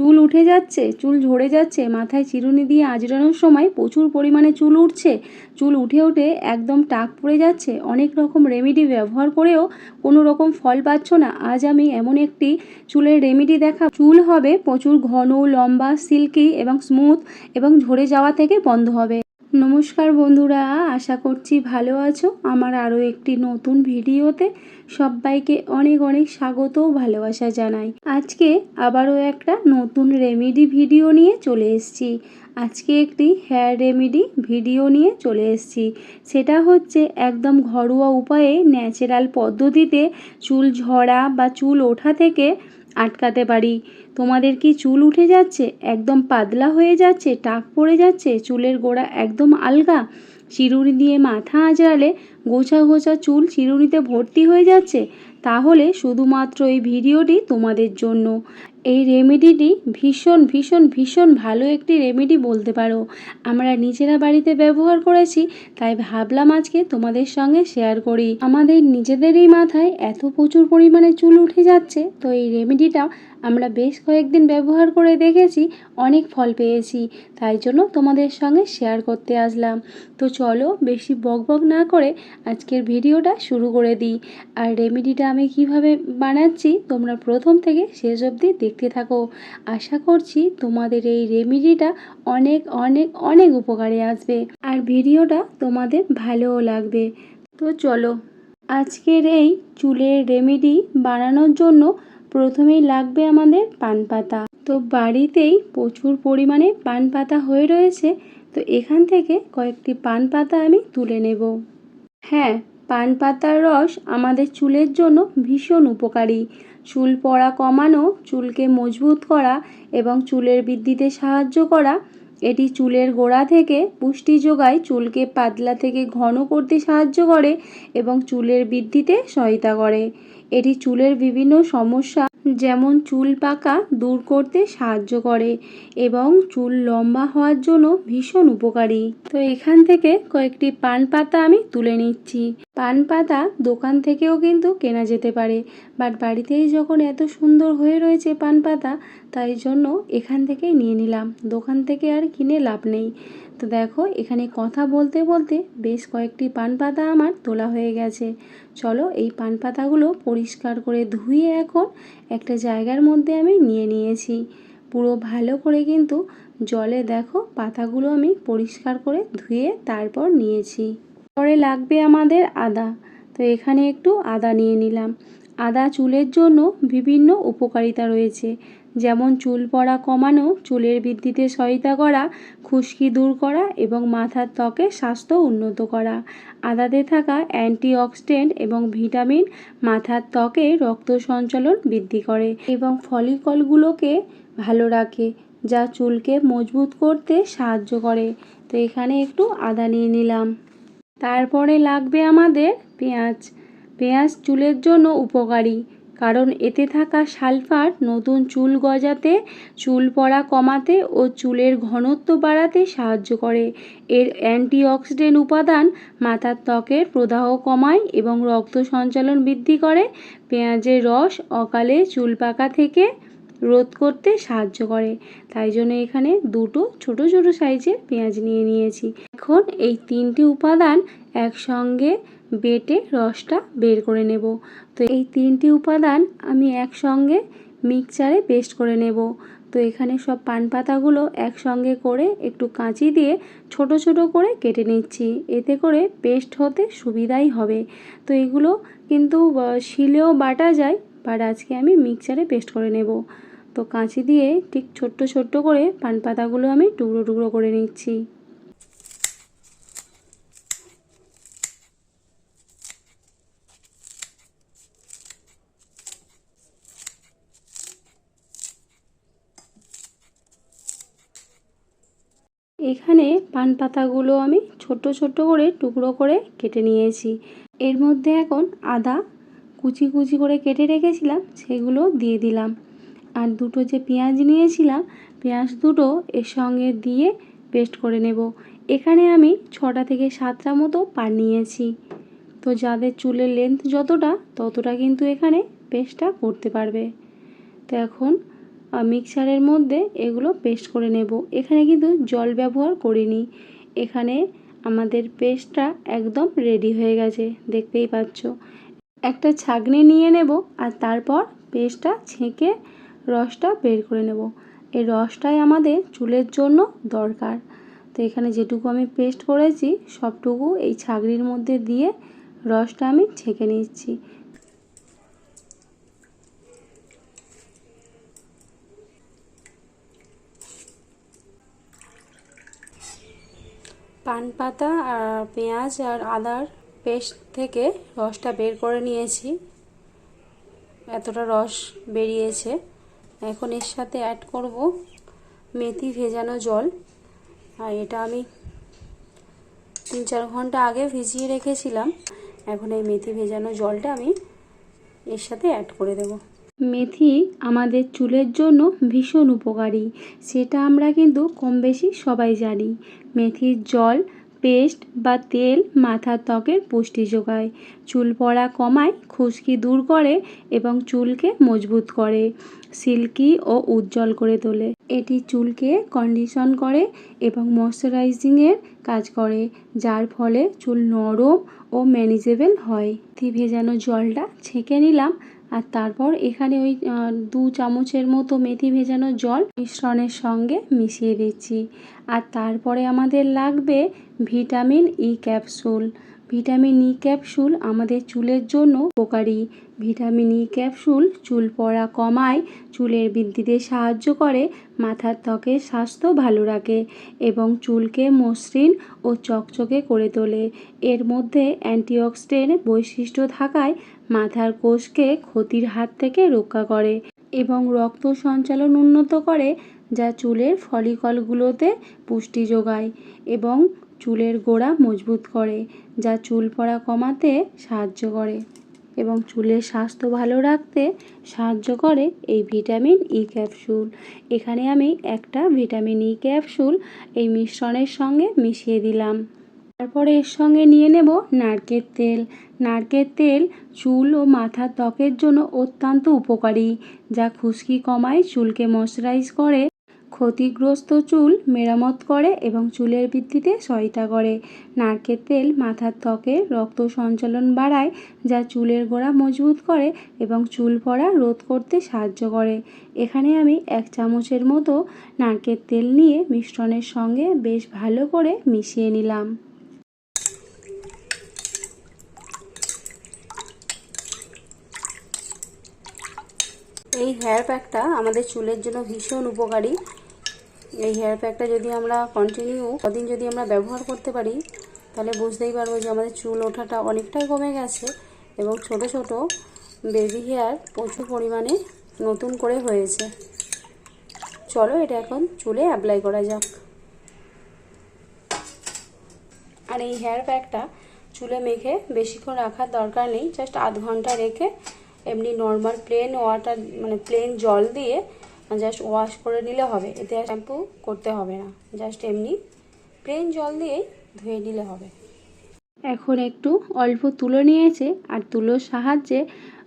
চুল উঠে যাচ্ছে, চুল ঝরে যাচ্ছে, মাথায় চিরুনি দিয়ে আঁচড়ানোর সময় প্রচুর পরিমাণে চুল উঠছে। চুল উঠে উঠে একদম টাক পড়ে যাচ্ছে। অনেক রকম রেমেডি ব্যবহার করেও কোনো রকম ফল পাচ্ছ না। আজ আমি এমন একটি চুলের রেমেডি দেখা চুল হবে প্রচুর ঘন, লম্বা সিল্কি এবং স্মুথ এবং ঝরে যাওয়া থেকে বন্ধ হবে। নমস্কার বন্ধুরা, আশা করছি ভালো আছো। আমার আরও একটি নতুন ভিডিওতে সবাইকে অনেক অনেক স্বাগত ভালোবাসা জানাই। আজকে আবারও একটা নতুন রেমেডি ভিডিও নিয়ে চলে এসেছি। আজকে একটি হেয়ার রেমেডি ভিডিও নিয়ে চলে এসেছি। সেটা হচ্ছে একদম ঘরোয়া উপায়ে ন্যাচারাল পদ্ধতিতে চুল ঝরা বা চুল ওঠা থেকে আটকাতে পারি। তোমাদের কি চুল উঠে যাচ্ছে? একদম পাতলা হয়ে যাচ্ছে, টাক পড়ে যাচ্ছে, চুলের গোড়া একদম আলগা। চিরুনি দিয়ে মাথা আঁচড়ালে গোছা গোছা চুল চিরুনিতে ভর্তি হয়ে যাচ্ছে। তাহলে শুধুমাত্র এই ভিডিওটি তোমাদের জন্য। এই রেমেডিটি ভীষণ ভীষণ ভীষণ ভালো একটি রেমেডি বলতে পারো। আমরা নিজেরা বাড়িতে ব্যবহার করেছি, তাই ভাবলাম আজকে তোমাদের সঙ্গে শেয়ার করি। আমাদের নিজেদেরই মাথায় এত প্রচুর পরিমাণে চুল উঠে যাচ্ছে, তো এই রেমেডিটা আমরা বেশ কয়েকদিন ব্যবহার করে দেখেছি, অনেক ফল পেয়েছি। তাই জন্য তোমাদের সঙ্গে শেয়ার করতে আসলাম। তো চলো বেশি বক বক না করে আজকের ভিডিওটা শুরু করে দিই। আর রেমেডিটা আমি কীভাবে বানাচ্ছি, তোমরা প্রথম থেকে শেষ অবধি দেখতে থাকো। আশা করছি তোমাদের এই রেমেডিটা অনেক অনেক অনেক উপকারে আসবে। আর ভিডিওটা তোমাদের ভালোও লাগবে। তো চলো, আজকের এই চুলের রেমেডি বানানোর জন্য প্রথমেই লাগবে আমাদের পান পাতা। তো বাড়িতেই প্রচুর পরিমাণে পান পাতা হয়ে রয়েছে। তো এখান থেকে কয়েকটি পান পাতা আমি তুলে নেব। হ্যাঁ পান পাতার রস আমাদের চুলের জন্য ভীষণ উপকারী। চুল পড়া কমানো, চুলকে মজবুত করা এবং চুলের বৃদ্ধিতে সাহায্য করা, এটি চুলের গোড়া থেকে পুষ্টি যোগায় চুলকে পাতলা থেকে ঘন করতে সাহায্য করে এবং চুলের বৃদ্ধিতে সহায়তা করে। এটি চুলের বিভিন্ন সমস্যা যেমন চুল পাকা দূর করতে সাহায্য করে এবং চুল লম্বা হওয়ার জন্য ভীষণ উপকারী। তো এখান থেকে কয়েকটি পান পাতা আমি তুলে নিচ্ছি। পান পাতা দোকান থেকেও কিন্তু কেনা যেতে পারে, বাট বাড়িতেই যখন এত সুন্দর হয়ে রয়েছে পান পাতা, তাই জন্য এখান থেকেই নিয়ে নিলাম। দোকান থেকে আর কিনে লাভ নেই। তো দেখো, এখানে কথা বলতে বলতে বেশ কয়েকটি পান পাতা আমার তোলা হয়ে গেছে। চলো এই পান পাতাগুলো পরিষ্কার করে ধুয়ে এখন একটা জায়গার মধ্যে আমি নিয়ে নিয়েছি। পুরো ভালো করে কিন্তু জলে দেখো পাতাগুলো আমি পরিষ্কার করে ধুয়ে তারপর নিয়েছি। পরে লাগবে আমাদের আদা। তো এখানে একটু আদা নিয়ে নিলাম। আদা চুলের জন্য বিভিন্ন উপকারিতা রয়েছে। যেমন চুল পড়া কমানো, চুলের বৃদ্ধিতে সহায়তা করা, খুশকি দূর করা এবং মাথার ত্বকের স্বাস্থ্য উন্নত করা। আদাতে থাকা অ্যান্টিঅক্সিডেন্ট এবং ভিটামিন মাথার ত্বকে রক্ত সঞ্চালন বৃদ্ধি করে এবং ফলিকলগুলোকে ভালো রাখে, যা চুলকে মজবুত করতে সাহায্য করে। তো এখানে একটু আদা নিয়ে নিলাম। তারপরে লাগবে আমাদের পেঁয়াজ। পেঁয়াজ চুলের জন্য উপকারী। কারণ এতে থাকা সালফার নতুন চুল গজাতে, চুল পড়া কমাতে ও চুলের ঘনত্ব বাড়াতে সাহায্য করে। এর অ্যান্টিঅক্সিডেন্ট উপাদান মাথার ত্বকের প্রদাহ কমায় এবং রক্ত সঞ্চালন বৃদ্ধি করে। পেঁয়াজের রস অকালে চুল পাকা থেকে রোধ করতে সাহায্য করে। তাই জন্য এখানে দুটো ছোট ছোট সাইজের পেঁয়াজ নিয়ে নিয়েছি। এখন এই তিনটি উপাদান একসঙ্গে বেটে রসটা বের করে নেব। তো এই তিনটি উপাদান আমি একসঙ্গে মিক্সচারে পেস্ট করে নেব। তো এখানে সব পান পাতাগুলো একসঙ্গে করে একটু কাঁচি দিয়ে ছোট ছোট করে কেটে নিচ্ছি। এতে করে পেস্ট হতে সুবিধাই হবে। তো এগুলো কিন্তু শিলেও বাটা যায়, বাট আজকে আমি মিক্সচারে পেস্ট করে নেব। তো কাঁচি দিয়ে ঠিক ছোট্ট ছোট্ট করে পান পাতাগুলো আমি টুকরো টুকরো করে নিচ্ছি। এখানে পান পাতাগুলো আমি ছোট ছোট করে টুকরো করে কেটে নিয়েছি। এর মধ্যে এখন আদা কুচি কুচি করে কেটে রেখেছিলাম, সেগুলো দিয়ে দিলাম। আর দুটো যে পেঁয়াজ নিয়েছিলাম, পেঁয়াজ দুটো এর সঙ্গে দিয়ে পেস্ট করে নেব। এখানে আমি ছটা থেকে সাতটা মতো পান নিয়েছি। তো যাদের চুলের লেন্থ যতটা, ততটা কিন্তু এখানে পেস্টটা করতে পারবে। তো এখন মিক্সারের মধ্যে এগুলো পেস্ট করে নেব। এখানে কিন্তু জল ব্যবহার করিনি। এখানে আমাদের পেস্টটা একদম রেডি হয়ে গেছে, দেখতেই পাচ্ছ। একটা ছাঁকনি নিয়ে নেব আর তারপর পেস্টটা ছেঁকে রসটা বের করে নেব। এই রসটাই আমাদের চুলের জন্য দরকার। তো এখানে যেটুকু আমি পেস্ট করেছি, সবটুকু এই ছাগড়ির মধ্যে দিয়ে রসটা আমি ছেঁকে নিচ্ছি। পান পাতা আর পেঁয়াজ আর আদার পেস্ট থেকে রসটা বের করে নিয়েছি। এতটা রস বেরিয়েছে। এখন এর সাথে অ্যাড করব মেথি ভেজানো জল। আর এটা আমি তিন চার ঘণ্টা আগে ভিজিয়ে রেখেছিলাম। এখন এই মেথি ভেজানো জলটা আমি এর সাথে অ্যাড করে দেব। মেথি আমাদের চুলের জন্য ভীষণ উপকারী। সেটা আমরা কিন্তু কম বেশি সবাই জানি। মেথির জল, পেস্ট বা তেল মাথার ত্বকের পুষ্টি যোগায়। চুল পড়া কমায়, খুশকি দূর করে এবং চুলকে মজবুত করে, সিল্কি ও উজ্জ্বল করে তোলে। এটি চুলকে কন্ডিশন করে এবং ময়শ্চারাইজিংয়ের কাজ করে, যার ফলে চুল নরম ও ম্যানেজেবল হয়। ভেজানো জলটা ছেঁকে নিলাম আর তারপর এখানে ওই দু চামচের মতো মেথি ভেজানো জল মিশ্রণের সঙ্গে মিশিয়ে দিচ্ছি। আর তারপরে আমাদের লাগবে vitamin E capsule. Vitamin E capsule আমাদের চুলের জন্য উপকারী। ভিটামিন ই ক্যাপসুল চুল পড়া কমায়, চুলের বৃদ্ধিতে সাহায্য করে, মাথার ত্বকের স্বাস্থ্য ভালো রাখে এবং চুলকে মসৃণ ও চকচকে করে তোলে। এর মধ্যে অ্যান্টিঅক্সিডেন্ট বৈশিষ্ট্য থাকায় মাথার কোষকে ক্ষতির হাত থেকে রক্ষা করে এবং রক্ত সঞ্চালন উন্নত করে, যা চুলের ফলিকলগুলোতে পুষ্টি যোগায় এবং চুলের গোড়া মজবুত করে, যা চুল পড়া কমাতে সাহায্য করে এবং চুলের স্বাস্থ্য ভালো রাখতে সাহায্য করে এই ভিটামিন ই ক্যাপসুল। এখানে আমি একটা ভিটামিন ই ক্যাপসুল এই মিশ্রণের সঙ্গে মিশিয়ে দিলাম। তারপরে এর সঙ্গে নিয়ে নেব নারকেল তেল। নারকেল তেল, চুল ও মাথার ত্বকের জন্য অত্যন্ত উপকারী, যা খুশকি কমায়, চুলকে ময়শ্চারাইজ করে, ক্ষতিগ্রস্ত চুল মেরামত করে এবং চুলের বৃদ্ধিতে সহায়তা করে নারকেল তেল মাথার ত্বকে রক্ত সঞ্চালন বাড়ায়, যা চুলের গোড়া মজবুত করে এবং চুল পড়া রোধ করতে সাহায্য করে। এখানে আমি এক চামচের মতো নারকেল তেল নিয়ে মিশ্রণের সঙ্গে বেশ ভালো করে মিশিয়ে নিলাম। এই হেয়ার প্যাকটা আমাদের চুলের জন্য ভীষণ উপকারী। এই হেয়ার প্যাকটা যদি আমরা কন্টিনিউ কদিন যদি আমরা ব্যবহার করতে পারি, তাহলে বুঝতেই পারব যে আমাদের চুল ওঠাটা অনেকটাই কমে গেছে এবং ছোট ছোট বেবি হেয়ার প্রচুর পরিমাণে নতুন করে হয়েছে। চলো এটা এখন চুলে অ্যাপ্লাই করা যাক। আর এই হেয়ার প্যাকটা চুলে মেখে বেশিক্ষণ রাখার দরকার নেই জাস্ট আধ ঘণ্টা রেখে এমনি নর্মাল প্লেন ওয়াটার মানে প্লেন জল দিয়ে জাস্ট ওয়াশ করে নিলে হবে। এতে শ্যাম্পু করতে হবে না। জাস্ট এমনি প্লেন জল দিয়েই ধুয়ে নিলে হবে। এখন একটু অল্প তুলো নিয়েছে, আর তুলোর সাহায্যে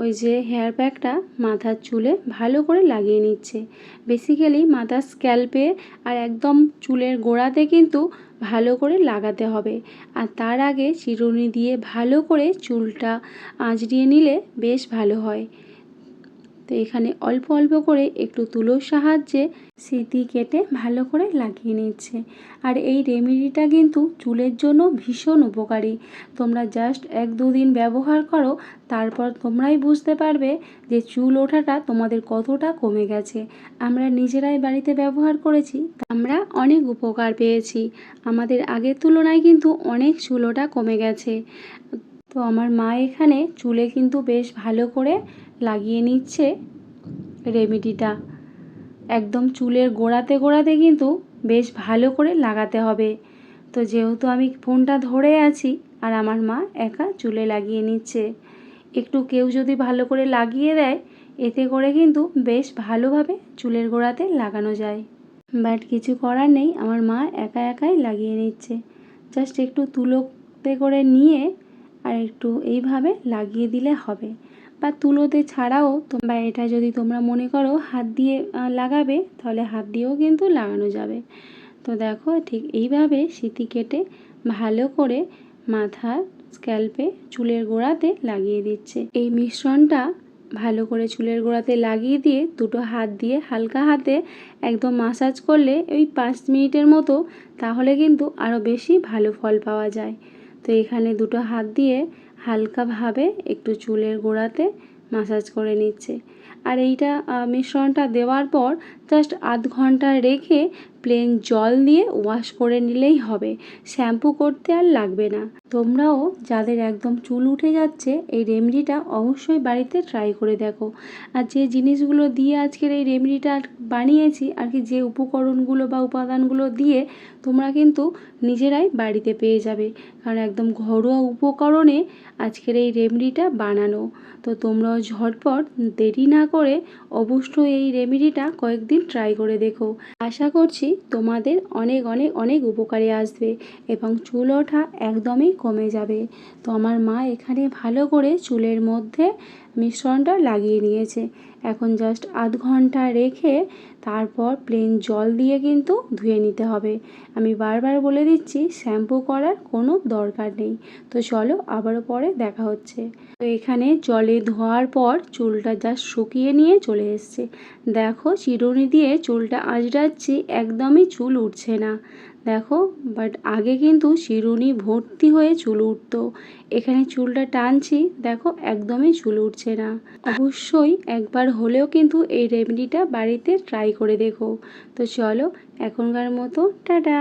ওই যে হেয়ার প্যাকটা মাথার চুলে ভালো করে লাগিয়ে নিচ্ছে। বেসিক্যালি মাথার স্ক্যাল্পে আর একদম চুলের গোড়াতে কিন্তু ভালো করে লাগাতে হবে। আর তার আগে চিরুনি দিয়ে ভালো করে চুলটা আঁচড়িয়ে নিলে বেশ ভালো হয়। তো এখানে অল্প অল্প করে একটু তুলোর সাহায্যে স্মৃতি কেটে ভালো করে লাগিয়ে নিচ্ছে। আর এই রেমেডিটা কিন্তু চুলের জন্য ভীষণ উপকারী। তোমরা জাস্ট এক দুদিন ব্যবহার করো, তারপর তোমরাই বুঝতে পারবে যে চুল ওঠাটা তোমাদের কতটা কমে গেছে। আমরা নিজেরাই বাড়িতে ব্যবহার করেছি, আমরা অনেক উপকার পেয়েছি। আমাদের আগের তুলনায় কিন্তু অনেক চুল ওঠা কমে গেছে। তো আমার মা এখানে চুলে কিন্তু বেশ ভালো করে লাগিয়ে নিচ্ছে রেমেডিটা। একদম চুলের গোড়াতে গোড়াতে কিন্তু বেশ ভালো করে লাগাতে হবে। তো যেহেতু আমি ফোনটা ধরে আছি আর আমার মা একা চুলে লাগিয়ে নিচ্ছে, একটু কেউ যদি ভালো করে লাগিয়ে দেয়, এতে করে কিন্তু বেশ ভালোভাবে চুলের গোড়াতে লাগানো যায়। বাট কিছু করার নেই, আমার মা একা একাই লাগিয়ে নিচ্ছে। জাস্ট একটু তুলোতে করে নিয়ে আর একটু এইভাবে লাগিয়ে দিলে হবে। বা তুলোতে ছাড়াও তোমরা এটা যদি তোমরা মনে করো হাত দিয়ে লাগাবে, তাহলে হাত দিয়েও কিন্তু লাগানো যাবে। তো দেখো ঠিক এইভাবে সিঁথি কেটে ভালো করে মাথার স্ক্যাল্পে চুলের গোড়াতে লাগিয়ে দিচ্ছে। এই মিশ্রণটা ভালো করে চুলের গোড়াতে লাগিয়ে দিয়ে দুটো হাত দিয়ে হালকা হাতে একদম মাসাজ করলে ওই পাঁচ মিনিটের মতো তাহলে কিন্তু আরও বেশি ভালো ফল পাওয়া যায়। তো এখানে দুটো হাত দিয়ে হালকাভাবে একটু চুলের গোড়াতে মাসাজ করে নিচ্ছে। আর এইটা মিশ্রণটা দেওয়ার পর জাস্ট আধ ঘণ্টা রেখে প্লেন জল দিয়ে ওয়াশ করে নিলেই হবে। শ্যাম্পু করতে আর লাগবে না। তোমরাও যাদের একদম চুল উঠে যাচ্ছে, এই রেমেডিটা অবশ্যই বাড়িতে ট্রাই করে দেখো। আর যে জিনিসগুলো দিয়ে আজকের এই রেমেডিটা বানিয়েছি, আর কি যে উপকরণগুলো বা উপাদানগুলো দিয়ে তোমরা কিন্তু নিজেরাই বাড়িতে পেয়ে যাবে। কারণ একদম ঘরোয়া উপকরণে আজকের এই রেমেডিটা বানানো। তো তোমরাও ঝটপট দেরি না করে অবশ্যই এই রেমেডিটা কয়েকদিন ট্রাই করে দেখো। আশা করছি তোমাদের অনেক অনেক অনেক উপকারে আসবে এবং চুল ওঠা একদমই কমে যাবে। তো আমার মা এখানে ভালো করে চুলের মধ্যে মিশ্রণটা লাগিয়ে নিয়েছে। এখন জাস্ট আধ ঘণ্টা রেখে তারপর প্লেন জল দিয়ে কিন্তু ধুয়ে নিতে হবে। আমি বারবার বলে দিচ্ছি শ্যাম্পু করার কোনো দরকার নেই। তো চলো আবারও পরে দেখা হচ্ছে। তো এখানে জলে ধোয়ার পর চুলটা জাস্ট শুকিয়ে নিয়ে চলে এসছে। দেখো, চিরুনি দিয়ে চুলটা আঁচড়াচ্ছি, একদমই চুল উঠছে না। দেখো বাট আগে কিন্তু শিরুনি ভর্তি হয়ে চুল উঠতো। এখানে চুলটা টানছি, দেখো, একদমই চুল উঠছে না। অবশ্যই একবার হলেও কিন্তু এই রেমেডিটা বাড়িতে ট্রাই করে দেখো। তো চলো, এখনকার মতো, টাটা!